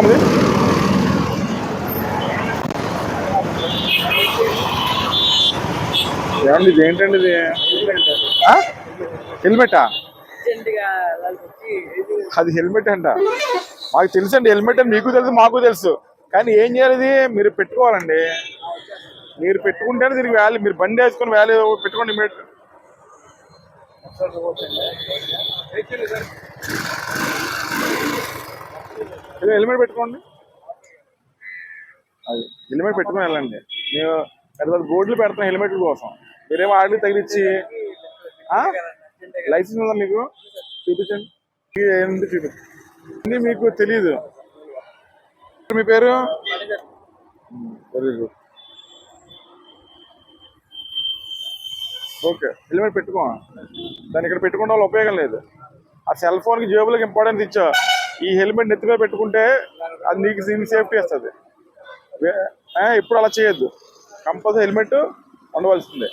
ఉన్నది ఏమండి ఇది ఏంటండి ఇది? హెల్మెటా? అది హెల్మెట్ అంట. మాకు తెలుసు అండి హెల్మెట్ అని మీకు తెలుసు మాకు తెలుసు. కానీ ఏం చేయాలి మీరు పెట్టుకోవాలండి. మీరు పెట్టుకుంటేనే దీనికి వ్యాల్యూ మీరు బండి వేసుకొని వ్యాల్యూ పెట్టుకోండి హెల్మెట్ ఇది హెల్మెట్ పెట్టుకోండి. అది. హెల్మెట్ పెట్టుకొని వెళ్ళండి. మేము పెద్ద పెద్ద బోర్డులు పెడతాం హెల్మెట్ల కోసం. మీరేమో ఆడికి తగిలిచ్చి? లైసెన్స్ ఉందా మీకు? చూపించండి. ఏంటి చూపించండి మీకు తెలియదు మీ పేరు? వెరీ గుడ్ ఓకే హెల్మెట్ పెట్టుకో దాన్ని ఇక్కడ పెట్టుకోవడం వల్ల ఉపయోగం లేదు. ఆ సెల్ ఫోన్కి జేబులకు ఇంపార్టెన్స్ ఇచ్చావు. ఈ హెల్మెట్ నెత్తిపై పెట్టుకుంటే అది నీకు నీకు సేఫ్టీ వస్తుంది. ఎప్పుడు అలా చేయొద్దు. Compulsory helmet ఉండవలసిందే.